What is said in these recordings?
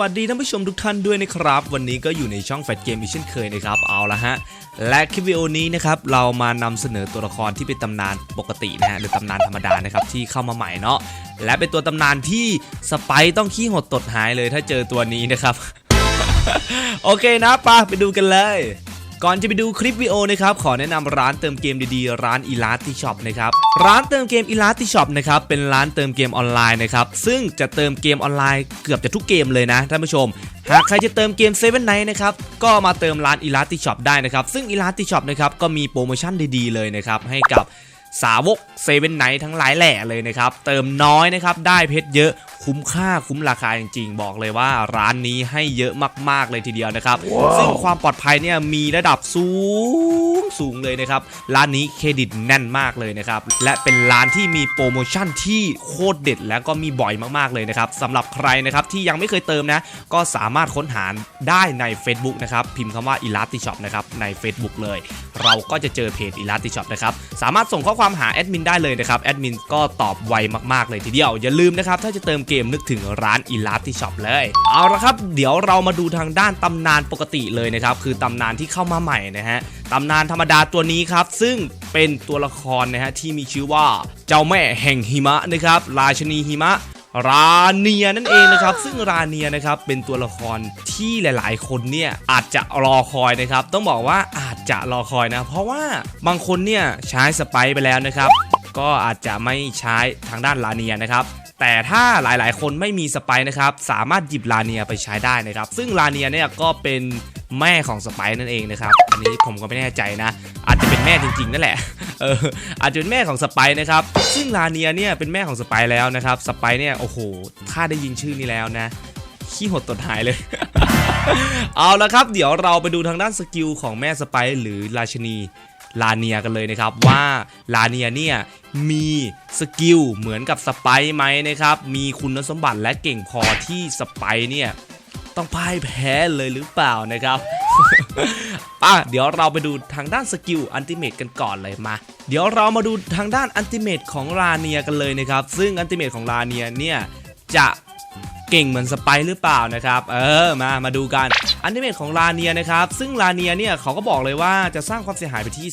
สวัสดีท่านผู้ชมทุกท่านด้วยนะครับ วันนี้ก็อยู่ในช่องแฟตเกมอีกเช่นเคยนะครับเอาละฮะและคลิปวิดีโอนี้นะครับเรามานำเสนอตัวละครที่เป็นตำนานปกตินะฮะหรือตำนานธรรมดานะครับที่เข้ามาใหม่เนาะและเป็นตัวตำนานที่สไปต้องขี้หดตดหายเลยถ้าเจอตัวนี้นะครับ โอเคนะปะไปดูกันเลย ก่อนจะไปดูคลิปวิดีโอนะครับขอแนะนำร้านเติมเกมดีๆ ร้านอีลาติช็อปนะครับร้านเติมเกมอีลาติช็อปนะครับเป็นร้านเติมเกมออนไลน์นะครับซึ่งจะเติมเกมออนไลน์เกือบจะทุกเกมเลยนะท่านผู้ชมหากใครจะเติมเกม7 n 9นะครับ ก็มาเติมร้านอีลาติช็อปได้นะครับ ซึ่งอีลาติช็อปนะครับ ก็มีโปรโมชั่นดีๆเลยนะครับ ให้กับสาวกเซเว่นไนท์ทั้งหลายแหล่เลยนะครับ เติมน้อยนะครับ ได้เพชรเยอะ คุ้มค่าคุ้มราคาจริงๆ บอกเลยว่าร้านนี้ให้เยอะมากๆเลยทีเดียวนะครับซึ่งความปลอดภัยเนี่ยมีระดับสูงสูงเลยนะครับ ร้านนี้เครดิตแน่นมากเลยนะครับ และเป็นร้านที่มีโปรโมชั่นที่โคตรเด็ด และก็มีบ่อยมากๆเลยนะครับสำหรับใครนะครับที่ยังไม่เคยเติมนะ ก็สามารถค้นหาได้ใน Facebook นะครับ พิมพ์คำว่า e l a t i Shop นะครับใน Facebook เลย เราก็จะเจอเพจ e l a t i Shop นะครับสามารถส่งข้อความหาแอดมินได้เลยนะครับแอดมินก็ตอบไวมากๆเลยทีเดียวอย่าลืมนะครับถ้าจะเติมเกมนึกถึงร้าน e l a t i Shop เลย เอาละครับ เดี๋ยวเรามาดูทางด้านตำนานปกติเลยนะครับ คือตำนานที่เข้ามาใหม่นะฮะตำนานธรรมดาตัวนี้ครับ ซึ่งเป็นตัวละครนะฮะที่มีชื่อว่าเจ้าแม่แห่งหิมะนะครับ ราชนีหิมะราเนียนั่นเองนะครับ ซึ่งราเนียนะครับเป็นตัวละครที่หลาย ๆ คนเนี่ยอาจจะรอคอยนะครับ ต้องบอกว่าอาจจะรอคอยนะ เพราะว่าบางคนเนี่ยใช้สไปซ์ไปแล้วนะครับ ก็อาจจะไม่ใช้ทางด้านลาเนียนะครับ แต่ถ้าหลายๆ คนไม่มีสไปซ์นะครับสามารถหยิบลาเนียไปใช้ได้นะครับ ซึ่งลาเนียเนี่ยก็เป็นแม่ของสไปซ์นั่นเองนะครับ อันนี้ผมก็ไม่แน่ใจนะ อาจจะเป็นแม่จริงๆนั่นแหละ เออ อาจจะเป็นแม่ของสไปซ์นะครับ ซึ่งลาเนียเนี่ยเป็นแม่ของสไปซ์แล้วนะครับ สไปซ์เนี่ยโอ้โห ถ้าได้ยินชื่อนี้แล้วนะ ขี้หดตดหายเลย เอาละครับ เดี๋ยวเราไปดูทางด้านสกิลของแม่สไปซ์หรือราชนี ลาเนียกันเลยนะครับว่าลาเนียเนี่ยมีสกิลเหมือนกับสไปซ์ไหมนะครับมีคุณสมบัติและเก่งพอที่สไปซ์เนี่ยต้องพ่ายแพ้เลยหรือเปล่านะครับอะเดี๋ยวเราไปดูทางด้านสกิลอันติเมตกันก่อนเลยมา เดี๋ยวเรามาดูทางด้านอันติเมตของลาเนียกันเลยนะครับ ซึ่งอันติเมตของลาเนียเนี่ยจะ เก่งเหมือนสไปซ์หรือเปล่านะครับ เออมามาดูกันอันติเมตของลาเนียนะครับ ซึ่งลาเนียเนี่ยเขาก็บอกเลยว่าจะสร้างความเสียหายไปที่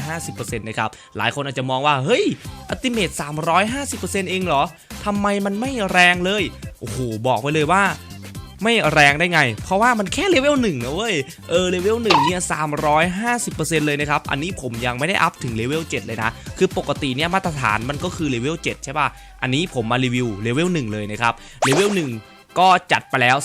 350%นะครับ หลายคนอาจจะมองว่า เฮ้ยอัติเมต350%เองเหรอทำไมมันไม่แรงเลย โอ้โห บอกไว้เลยว่า ไม่แรงได้ไง เพราะว่ามันแค่เลเวลหนึ่งนะเว้ย เออเลเวลหนึ่งเนี่ยสามร้อยห้าสิบเปอร์เซ็นต์เลยนะครับ อันนี้ผมยังไม่ได้อัพถึงเลเวลเจ็ดเลยนะ คือปกติเนี่ยมาตรฐานมันก็คือเลเวลเจ็ดใช่ป่ะ อันนี้ผมมารีวิวเลเวลหนึ่งเลยนะครับ เลเวลหนึ่ง ก็จัดไปแล้ว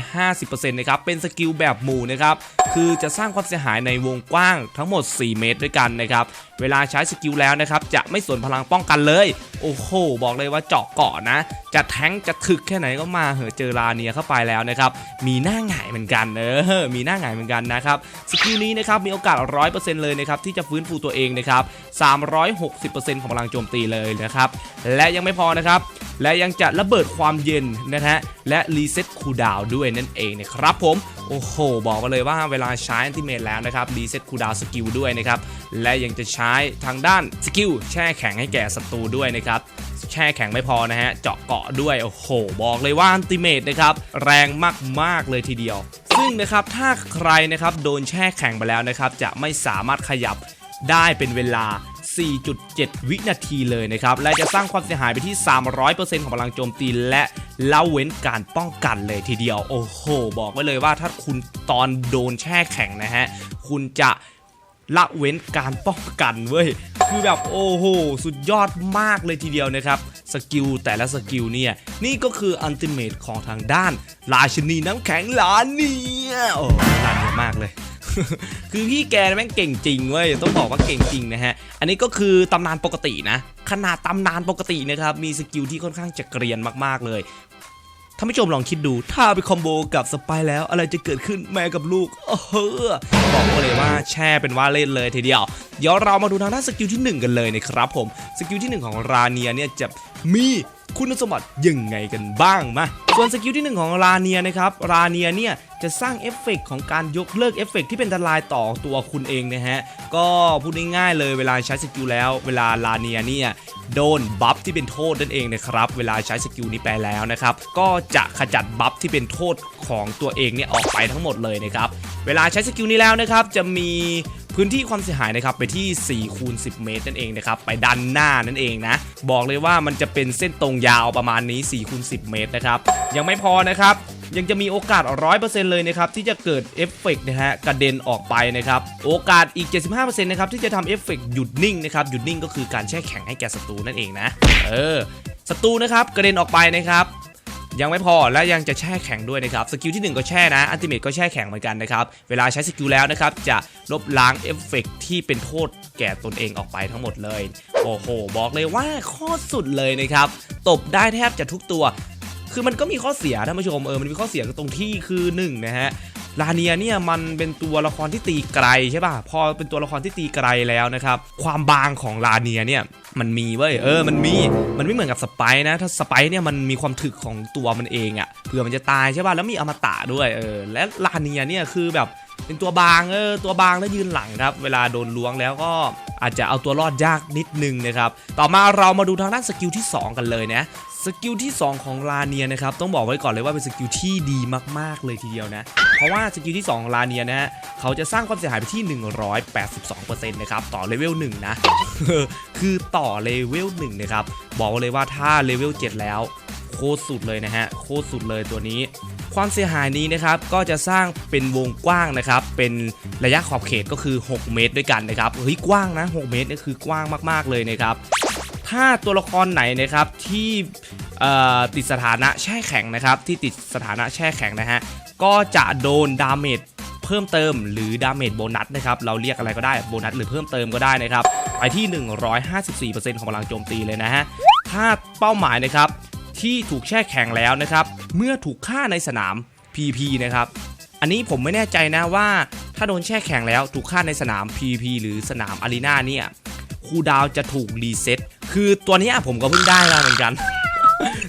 350%นะครับเป็นสกิลแบบหมู่นะครับคือจะสร้างความเสียหายในวงกว้างทั้งหมด 4 เมตรด้วยกันนะครับเวลาใช้สกิลแล้วนะครับจะไม่สนพลังป้องกันเลย โอ้โห บอกเลยว่าเจาะเกาะนะ จะแทงจะถึกแค่ไหนก็มาเหอะเจอลาเนียเข้าไปแล้วนะครับมีหน้าหงายเหมือนกันเออมีหน้าหงายเหมือนกันนะครับสกิลนี้นะครับมีโอกาส 100%เลยนะครับที่จะฟื้นฟูตัวเองนะครับ360%ของพลังโจมตีเลยนะครับและยังไม่พอนะครับและยังจะระเบิดความเย็นนะฮะและรีเซ็ตคูลดาวด้วยนั่นเองนะครับผม โอ้โห บอกมาเลยว่าเวลาใช้อันติเมตแล้วนะครับรีเซ็ตคูลดาวสกิลด้วยนะครับ และยังจะใช้ทางด้านสกิลแช่แข็งให้แก่ศัตรูด้วยนะครับแช่แข็งไม่พอนะฮะ เจาะเกาะด้วย โอ้โห บอกเลยว่าอันติเมตนะครับ แรงมาก ๆ เลยทีเดียว ซึ่งนะครับ ถ้าใครนะครับ โดนแช่แข็งไปแล้วนะครับ จะไม่สามารถขยับได้เป็นเวลา 4.7 วินาทีเลยนะครับ และจะสร้างความเสียหายไปที่ 300%ของพลังโจมตีและละเว้นการป้องกันเลยทีเดียว โอ้โห บอกไว้เลยว่าถ้าคุณตอนโดนแช่แข็งนะฮะ คุณจะละเว้นการป้องกันเว้ย คือแบบโอ้โห สุดยอดมากเลยทีเดียวนะครับ สกิลแต่ละสกิลเนี่ย นี่ก็คืออันติเมตของทางด้าน ราชินีน้ำแข็งลาเนียโอ้ลาเนียมากเลย คือพี่แกแม่งเก่งจริงเว้ยต้องบอกว่าเก่งจริงนะฮะ อันนี้ก็คือตำนานปกตินะ ขนาดตำนานปกตินะครับ มีสกิลที่ค่อนข้างจะเกรียนมากๆเลยท่านผู้ชมลองคิดดู ถ้าไปคอมโบกับสไปแล้วอะไรจะเกิดขึ้นแม่กับลูกเออบอกเลยว่าแช่เป็นว่าเล่นเลยทีเดียว เดี๋ยวเรามาดูทางด้านสกิลที่ 1 กันเลยนะครับผม สกิลที่ 1 ของราเนียเนี่ยจะมี คุณสมบัติยังไงกันบ้างมาส่วนสกิลที่ 1 ของราเนียนะครับราเนียเนี่ยจะสร้างเอฟเฟกต์ของการยกเลิกเอฟเฟกต์ที่เป็นอันตรายต่อตัวคุณเองนะฮะ ก็พูดง่ายๆเลยเวลาใช้สกิลแล้ว เวลาราเนียเนี่ยโดนบัฟที่เป็นโทษนั่นเองนะครับ เวลาใช้สกิลนี้ไปแล้วนะครับ ก็จะขจัดบัฟที่เป็นโทษของตัวเองเนี่ยออกไปทั้งหมดเลยนะครับ เวลาใช้สกิลนี้แล้วนะครับจะมี พื้นที่ความเสียหายนะครับไปที่4คูณ10 เมตรนั่นเองนะครับไปด้านหน้านั่นเองนะ บอกเลยว่ามันจะเป็นเส้นตรงยาวประมาณนี้4คูณ10 เมตรนะครับยังไม่พอนะครับยังจะมีโอกาส 100%เลยนะครับที่จะเกิดเอฟเฟกต์นะฮะกระเด็นออกไปนะครับโอกาสอีก 75%นะครับที่จะทำเอฟเฟกต์หยุดนิ่งนะครับหยุดนิ่งก็คือการแช่แข็งให้แก่ศัตรูนั่นเองนะเออศัตรูนะครับกระเด็นออกไปนะครับ ยังไม่พอและยังจะแช่แข็งด้วยนะครับสกิลที่ 1 ก็แช่นะอันติเมตก็แช่แข็งเหมือนกันนะครับเวลาใช้สกิลแล้วนะครับจะลบล้างเอฟเฟกต์ที่เป็นโทษแก่ตนเองออกไปทั้งหมดเลย โอ้โห บอกเลยว่าข้อสุดเลยนะครับ ตบได้แทบจะทุกตัว คือมันก็มีข้อเสียท่านผู้ชมเออมันมีข้อเสียตรงที่คือ1นงนะฮะ ลาเนียเนี่ยมันเป็นตัวละครที่ตีไกลใช่ป่ะพอเป็นตัวละครที่ตีไกลแล้วนะครับความบางของลาเนียเนี่ยมันมีเว้ยเออมันมีมันไม่เหมือนกับสไปร์นะ ถ้าสไปร์เนี่ยมันมีความถึกของตัวมันเองอะ่ะเผื่อมันจะตายใช่ป่ะแล้วมีอมตะด้วยเออและลาเนียเนี่ยคือแบบเป็นตัวบางเออตัวบางแล้วยืนหลังครับ เวลาโดนล้วงแล้วก็ อาจจะเอาตัวรอดยากนิดนึงนะครับ ต่อมาเรามาดูทางด้านสกิลที่ 2 กันเลยนะสกิลที่ 2 ของลาเนียนะครับต้องบอกไว้ก่อนเลยว่าเป็นสกิลที่ดีมากๆเลยทีเดียวนะ เพราะว่าสกิลที่ 2 ของลาเนียนะฮะเขาจะสร้างความเสียหายไปที่ 182%นะครับต่อเลเวล1นะ คือต่อเลเวล1นะครับบอกเลยว่าถ้าเลเวล7แล้วโคตรสุดเลยนะฮะโคตรสุดเลยตัวนี้ ความเสียหายนี้นะครับก็จะสร้างเป็นวงกว้างนะครับ เป็นระยะขอบเขตก็คือ 6 เมตรด้วยกันนะครับเฮ้ยกว้างนะ 6 เมตรนี่คือกว้างมากๆเลยนะครับ ถ้าตัวละครไหนนะครับที่ติดสถานะแช่แข็งนะครับ ที่ติดสถานะแช่แข็งนะฮะก็จะโดนดาเมจเพิ่มเติมหรือดาเมจโบนัสนะครับเราเรียกอะไรก็ได้โบนัสหรือเพิ่มเติมก็ได้นะครับไปที่ 154%ของพลังโจมตีเลยนะฮะถ้าเป้าหมายนะครับ ที่ถูกแช่แข็งแล้วนะครับ เมื่อถูกฆ่าในสนาม PP นะครับ อันนี้ผมไม่แน่ใจนะว่า ถ้าโดนแช่แข็งแล้วถูกฆ่าในสนาม PP หรือสนามอารีนาเนี่ยคูลดาวน์จะถูกรีเซ็ตคือตัวเนี้ยผมก็เพิ่งได้มาเหมือนกัน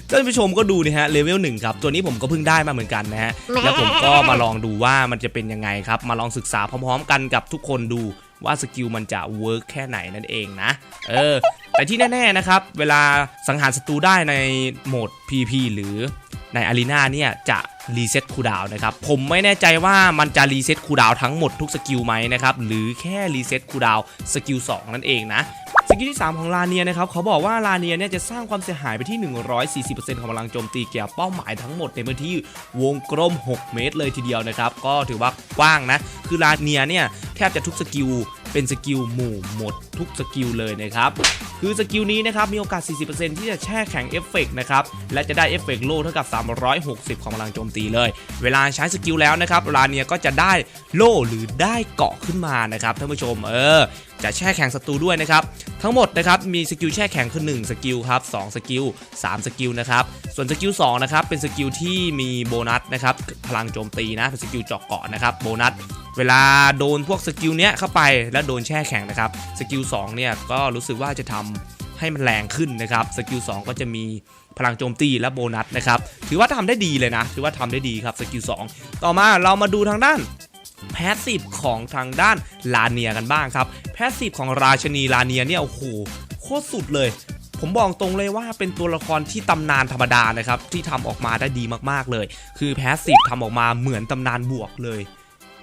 ท่านผู้ชมก็ดูนี่ฮะเลเวลหนึ่งครับตัวนี้ผมก็เพิ่งได้มาเหมือนกันนะฮะแล้วผมก็มาลองดูว่ามันจะเป็นยังไงครับ มาลองศึกษาพร้อม ๆ กันกับทุกคนดูว่าสกิลมันจะเวิร์กแค่ไหนนั่นเองนะ เออ แต่ที่แน่ๆนะครับ เวลาสังหารศัตรูได้ในโหมด PP หรือในอารีนาเนี่ยจะรีเซ็ตคูดาวนะครับ ผมไม่แน่ใจว่ามันจะรีเซ็ตคูดาวทั้งหมดทุกสกิลไหมนะครับ หรือแค่รีเซ็ตคูดาวสกิล2นั่นเองนะสกิลที่ 3 ของลาเนียนะครับเขาบอกว่าลาเนียเนี่ยจะสร้างความเสียหายไปที่ 140%ของพลังโจมตีแก่เป้าหมายทั้งหมดในพื้นที่วงกลม 6 เมตรเลยทีเดียวนะครับ ก็ถือว่ากว้างนะ คือลาเนียเนี่ยแทบจะทุกสกิล เป็นสกิลหมู่หมดทุกสกิลเลยนะครับ คือสกิลนี้นะครับมีโอกาส 40%ที่จะแช่แข็งเอฟเฟกต์นะครับ และจะได้เอฟเฟกต์โล่เท่ากับ 360 ของพลังโจมตีเลย เวลาใช้สกิลแล้วนะครับลาเนียก็จะได้โล่หรือได้เกาะขึ้นมานะครับท่านผู้ชมเออจะแช่แข็งศัตรูด้วยนะครับ ทั้งหมดนะครับมีสกิลแช่แข็งคือ 1 สกิลครับ2สกิล3สกิลนะครับ ส่วนสกิล2นะครับเป็นสกิลที่มีโบนัสนะครับพลังโจมตีนะเป็นสกิลเจาะเกาะนะครับโบนัส เวลาโดนพวกสกิลเนี้ยเข้าไปแล้วโดนแช่แข็งนะครับสกิล2เนี่ยก็รู้สึกว่าจะทำให้มันแรงขึ้นนะครับสกิล2ก็จะมีพลังโจมตีและโบนัสนะครับถือว่าทำได้ดีเลยนะ ถือว่าทำได้ดีครับสกิล2ต่อมาเรามาดูทางด้านแพสซีฟของทางด้านลาเนียกันบ้างครับแพสซีฟของราชนีลาเนียเนี่ยโอ้โหโคตรสุดเลยผมบอกตรงเลยว่าเป็นตัวละครที่ตำนานธรรมดานะครับที่ทำออกมาได้ดีมากๆเลย คือแพสซีฟทำออกมาเหมือนตำนานบวกเลย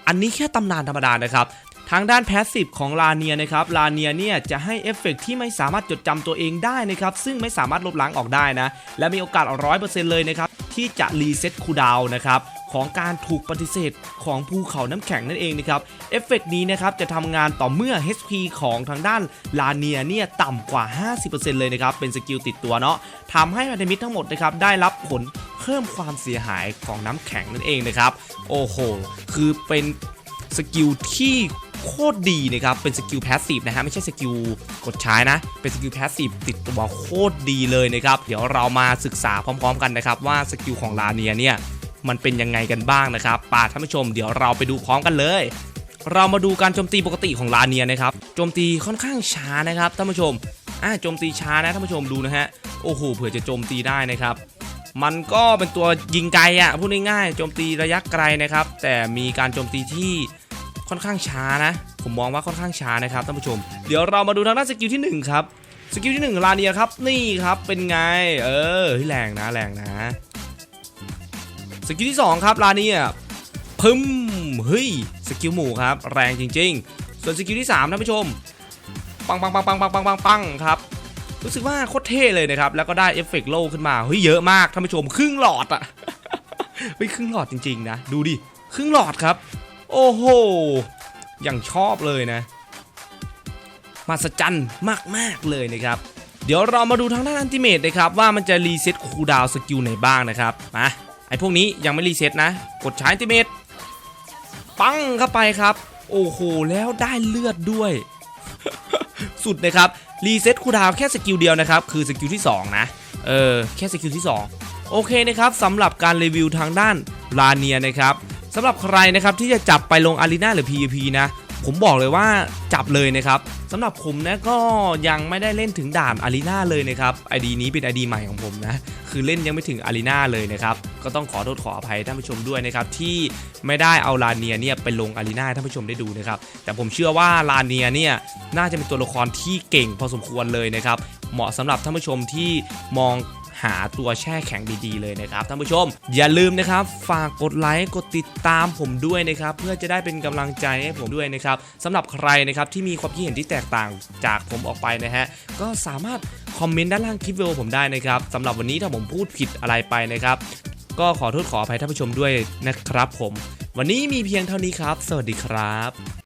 อันนี้แค่ตำนานธรรมดานะครับทางด้านแพสซีฟของลาเนียนะครับลาเนียเนี่ยจะให้เอฟเฟกต์ที่ไม่สามารถจดจำตัวเองได้นะครับ ซึ่งไม่สามารถลบล้างออกได้นะ และมีโอกาส100%เปอร์เซ็นต์เลยนะครับ ที่จะรีเซ็ตคูดาวนะครับ ของการถูกปฏิเสธของภูเขาน้ำแข็งนั่นเองนะครับ เอฟเฟกต์นี้นะครับจะทำงานต่อเมื่อ HP ของทางด้านลาเนียเนี่ยต่ำกว่า 50%เลยนะครับ เป็นสกิลติดตัวเนาะทำให้พันธมิตรทั้งหมดนะครับได้รับผล พิ่มความเสียหายของน้ำแข็งนั่นเองนะครับ โอ้โห คือเป็นสกิลที่โคตรดีนะครับ เป็นสกิลแพสซีฟนะฮะ ไม่ใช่สกิลกดใช้นะ เป็นสกิลแพสซีฟติดตัวโคตรดีเลยนะครับ เดี๋ยวเรามาศึกษาพร้อมๆกันนะครับว่าสกิลของลาเนียเนี่ยมันเป็นยังไงกันบ้างนะครับป่าท่านผู้ชมเดี๋ยวเราไปดูพร้อมกันเลยเรามาดูการโจมตีปกติของลาเนียนะครับ โจมตีค่อนข้างช้านะครับท่านผู้ชม อ่าโจมตีช้านะท่านผู้ชมดูนะฮะ โอ้โห เผื่อจะโจมตีได้นะครับ มันก็เป็นตัวยิงไกลอะพูดง่ายๆโจมตีระยะไกลนะครับ แต่มีการโจมตีที่ค่อนข้างช้านะ ผมมองว่าค่อนข้างช้านะครับท่านผู้ชม เดี๋ยวเรามาดูทางด้านสกิลที่หนึ่งครับ สกิลที่หนึ่งลาเนียครับ นี่ครับเป็นไง เออแรงนะแรงนะ สกิลที่สองครับลาเนียพึ่มเฮ้ยสกิลหมู่ครับ แรงจริง ๆ ส่วนสกิลที่สามท่านผู้ชม ปังปังปังปังปังปังปังปังครับ รู้สึกว่าโคตรเท่เลยนะครับ แล้วก็ได้เอฟเฟกต์โล่ขึ้นมา เฮ้ยเยอะมากท่านผู้ชมครึ่งหลอดอะเฮ้ยครึ่งหลอดจริงๆนะ ดูดิ ครึ่งหลอดครับ โอ้โห อย่างชอบเลยนะมหัศจรรย์มากๆเลยนะครับ เดี๋ยวเรามาดูทางด้านอันติเมตนะครับ ว่ามันจะรีเซ็ตคูลดาวสกิลไหนบ้างนะครับมาไอพวกนี้ยังไม่รีเซ็ตนะ กดใช้อันติเมตปังเข้าไปครับ โอ้โห แล้วได้เลือดด้วย สุดนะครับรีเซ็ตคูดาวแค่สกิลเดียวนะครับคือสกิลที่ 2 นะ เออแค่สกิลที่ 2 โอเคนะครับสำหรับการรีวิวทางด้านลาเนียนะครับสำหรับใครนะครับที่จะจับไปลงอารีนาหรือ PVP นะ ผมบอกเลยว่าจับเลยนะครับสำหรับผมนะก็ยังไม่ได้เล่นถึงด่านอารีนาเลยนะครับไอดีนี้เป็นไอดีใหม่ของผมนะคือเล่นยังไม่ถึงอารีนาเลยนะครับก็ต้องขอโทษขออภัยท่านผู้ชมด้วยนะครับที่ไม่ได้เอาลาเนียเนี่ยไปลงอารีนาท่านผู้ชมได้ดูนะครับแต่ผมเชื่อว่าลาเนียเนี่ยน่าจะเป็นตัวละครที่เก่งพอสมควรเลยนะครับเหมาะสำหรับท่านผู้ชมที่มอง หาตัวแช่แข็งดีๆเลยนะครับท่านผู้ชม อย่าลืมนะครับ ฝากกดไลค์กดติดตามผมด้วยนะครับ เพื่อจะได้เป็นกำลังใจให้ผมด้วยนะครับสำหรับใครนะครับที่มีความคิดเห็นที่แตกต่างจากผมออกไปนะฮะก็สามารถคอมเมนต์ด้านล่างคลิปวิดีโอผมได้นะครับสำหรับวันนี้ถ้าผมพูดผิดอะไรไปนะครับก็ขอโทษขออภัยท่านผู้ชมด้วยนะครับผม วันนี้มีเพียงเท่านี้ครับ สวัสดีครับ